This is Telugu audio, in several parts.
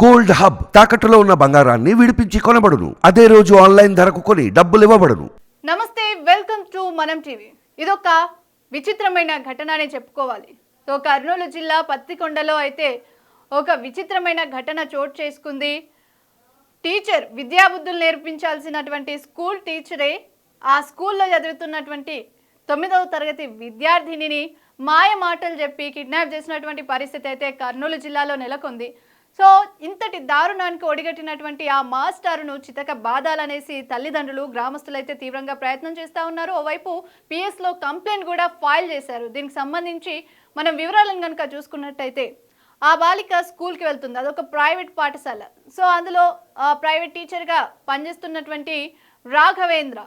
గోల్డ్ హబ్ తాకట్టులో ఉన్న బంగారాన్ని విడిపించి కొనబడును. అదే రోజు ఆన్లైన్ ధరకు కొని డబ్బులు ఇవ్వబడును. నమస్తే వెల్కమ్ టు మనం టీవీ. ఇదొక విచిత్రమైన ఘటన చెప్పుకోవాలి. సో కర్నూలు జిల్లా పత్తికొండలో అయితే ఒక విచిత్రమైన ఘటన చోటు చేసుకుంది. టీచర్ విద్యాబుద్ధులు నేర్పించాల్సినటువంటి స్కూల్ టీచరే ఆ స్కూల్లో చదువుతున్నటువంటి తొమ్మిదవ తరగతి విద్యార్థినిని మాయ మాటలు చెప్పి కిడ్నాప్ చేసినటువంటి పరిస్థితి అయితే కర్నూలు జిల్లాలో నెలకొంది. సో ఇంతటి దారుణానికి ఒడిగట్టినటువంటి ఆ మాస్టారును చితక బాధాలనేసి తల్లిదండ్రులు గ్రామస్తులైతే తీవ్రంగా ప్రయత్నం చేస్తూ ఉన్నారు. ఓవైపు పిఎస్లో కంప్లైంట్ కూడా ఫైల్ చేశారు. దీనికి సంబంధించి మనం వివరాలను కనుక చూసుకున్నట్టయితే ఆ బాలిక స్కూల్కి వెళ్తుంది. అదొక ప్రైవేట్ పాఠశాల. సో అందులో ప్రైవేట్ టీచర్గా పనిచేస్తున్నటువంటి రాఘవేంద్ర.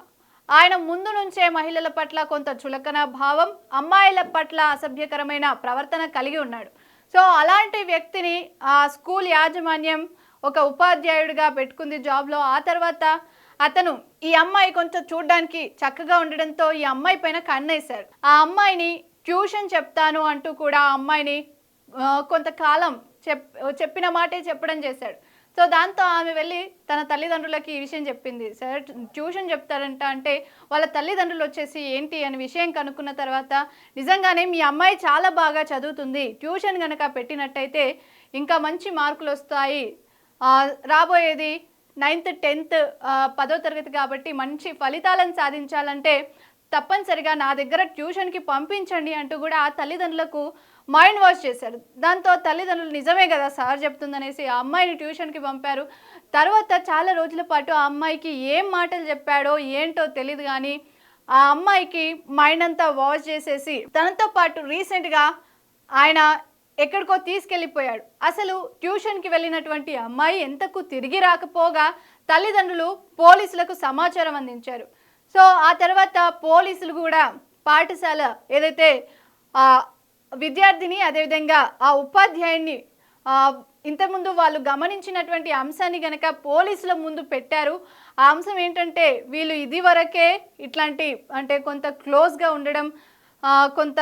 ఆయన ముందు నుంచే మహిళల పట్ల కొంత చులకన భావం అమ్మాయిల పట్ల అసభ్యకరమైన ప్రవర్తన కలిగి ఉన్నాడు. సో అలాంటి వ్యక్తిని ఆ స్కూల్ యాజమాన్యం ఒక ఉపాధ్యాయుడిగా పెట్టుకుంది జాబ్లో. ఆ తర్వాత అతను ఈ అమ్మాయి కొంచెం చూడడానికి చక్కగా ఉండడంతో ఈ అమ్మాయి పైన కన్నేశారు. ఆ అమ్మాయిని ట్యూషన్ చెప్తాను అంటూ కూడా ఆ అమ్మాయిని కొంతకాలం చెప్ చెప్పిన మాటే చెప్పడం చేశాడు. సో దాంతో ఆమె వెళ్ళి తన తల్లిదండ్రులకి ఈ విషయం చెప్పింది. సార్ ట్యూషన్ చెప్తారంట అంటే వాళ్ళ తల్లిదండ్రులు వచ్చేసి ఏంటి అనే విషయం కనుక్కున్న తర్వాత నిజంగానే మీ అమ్మాయి చాలా బాగా చదువుతుంది. ట్యూషన్ కనుక పెట్టినట్టయితే ఇంకా మంచి మార్కులు వస్తాయి. రాబోయేది నైన్త్ టెన్త్ పదో తరగతి కాబట్టి మంచి ఫలితాలను సాధించాలంటే తప్పనిసరిగా నా దగ్గర ట్యూషన్కి పంపించండి అంటూ కూడా ఆ తల్లిదండ్రులకు మైండ్ వాష్ చేశారు. దాంతో తల్లిదండ్రులు నిజమే కదా సార్ చెప్తుందనేసి ఆ అమ్మాయిని ట్యూషన్కి పంపారు. తర్వాత చాలా రోజుల పాటు ఆ అమ్మాయికి ఏం మాటలు చెప్పాడో ఏంటో తెలియదు కానీ ఆ అమ్మాయికి మైండ్ అంతా వాష్ చేసేసి తనతో పాటు రీసెంట్గా ఆయన ఎక్కడికో తీసుకెళ్ళిపోయాడు. అసలు ట్యూషన్కి వెళ్ళినటువంటి అమ్మాయి ఎంతకు తిరిగి రాకపోగా తల్లిదండ్రులు పోలీసులకు సమాచారం అందించారు. సో ఆ తర్వాత పోలీసులు కూడా పాఠశాల ఏదైతే ఆ విద్యార్థిని అదేవిధంగా ఆ ఉపాధ్యాయుని ఇంతకుముందు వాళ్ళు గమనించినటువంటి అంశాన్ని గనక పోలీసుల ముందు పెట్టారు. ఆ అంశం ఏంటంటే వీళ్ళు ఇది వరకే ఇట్లాంటి అంటే కొంత క్లోజ్గా ఉండడం కొంత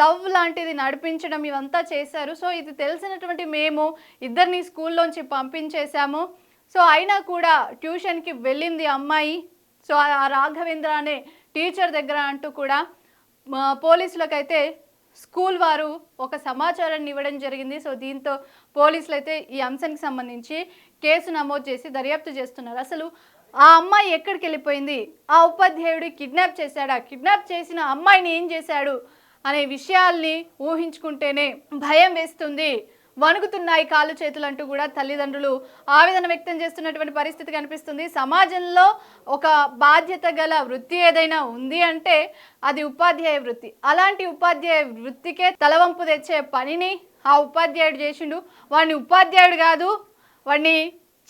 లవ్ లాంటిది నడిపించడం ఇవంతా చేశారు. సో ఇది తెలిసినటువంటి మేము ఇద్దరిని స్కూల్లోంచి పంపించేశాము. సో అయినా కూడా ట్యూషన్కి వెళ్ళింది అమ్మాయి. సో ఆ రాఘవేంద్ర అనే టీచర్ దగ్గర అంటూ కూడా పోలీసులకైతే స్కూల్ వారు ఒక సమాచారాన్ని ఇవ్వడం జరిగింది. సో దీంతో పోలీసులు అయితే ఈ అంశానికి సంబంధించి కేసు నమోదు చేసి దర్యాప్తు చేస్తున్నారు. అసలు ఆ అమ్మాయి ఎక్కడికి వెళ్ళిపోయింది? ఆ ఉపాధ్యాయుడు కిడ్నాప్ చేశాడా? కిడ్నాప్ చేసిన అమ్మాయిని ఏం చేశాడు? అనే విషయాల్ని ఊహించుకుంటేనే భయం వేస్తుంది. వణుకుతున్నాయి కాళ్ళు చేతులు అంటూ కూడా తల్లిదండ్రులు ఆవేదన వ్యక్తం చేస్తున్నటువంటి పరిస్థితి కనిపిస్తుంది. సమాజంలో ఒక బాధ్యత గల వృత్తి ఏదైనా ఉంది అంటే అది ఉపాధ్యాయ వృత్తి. అలాంటి ఉపాధ్యాయ వృత్తికే తలవంపు తెచ్చే పనిని ఆ ఉపాధ్యాయుడు చేసిండు. వాడిని ఉపాధ్యాయుడు కాదు వాడిని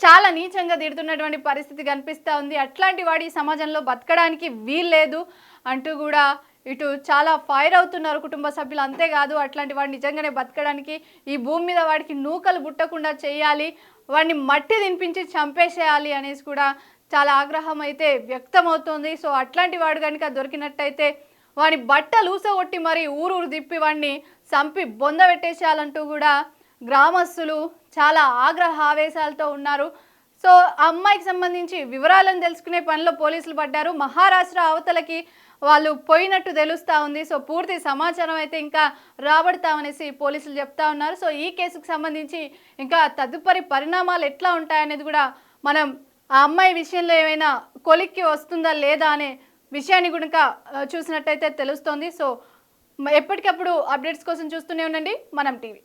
చాలా నీచంగా తిడుతున్నటువంటి పరిస్థితి కనిపిస్తూ ఉంది. అట్లాంటి వాడి సమాజంలో బతకడానికి వీల్లేదు అంటూ కూడా ఇటు చాలా ఫైర్ అవుతున్నారు కుటుంబ సభ్యులు. అంతేకాదు అట్లాంటి వాడు నిజంగానే బతకడానికి ఈ భూమి మీద వాడికి నూకలు బుట్టకుండా చేయాలి వాడిని మట్టి తినిపించి చంపేసేయాలి అనేసి కూడా చాలా ఆగ్రహం అయితే వ్యక్తమవుతోంది. సో అట్లాంటి వాడు కనుక దొరికినట్టయితే వాని బట్టలు ఊసగొట్టి మరి ఊరూరు తిప్పి వాడిని చంపి బొంద పెట్టేసేయాలంటూ కూడా గ్రామస్తులు చాలా ఆగ్రహ ఆవేశాలతో ఉన్నారు. సో ఆ అమ్మాయికి సంబంధించి వివరాలను తెలుసుకునే పనిలో పోలీసులు పడ్డారు. మహారాష్ట్ర అవతలకి వాళ్ళు పోయినట్టు తెలుస్తూ ఉంది. సో పూర్తి సమాచారం అయితే ఇంకా రాబడతామనేసి పోలీసులు చెప్తా ఉన్నారు. సో ఈ కేసుకు సంబంధించి ఇంకా తదుపరి పరిణామాలు ఎట్లా ఉంటాయనేది కూడా మనం ఆ అమ్మాయి విషయంలో ఏమైనా కొలిక్కి వస్తుందా లేదా అనే విషయాన్ని కనుక చూసినట్టయితే తెలుస్తోంది. సో ఎప్పటికప్పుడు అప్డేట్స్ కోసం చూస్తూనే ఉండండి. మనం టీవీ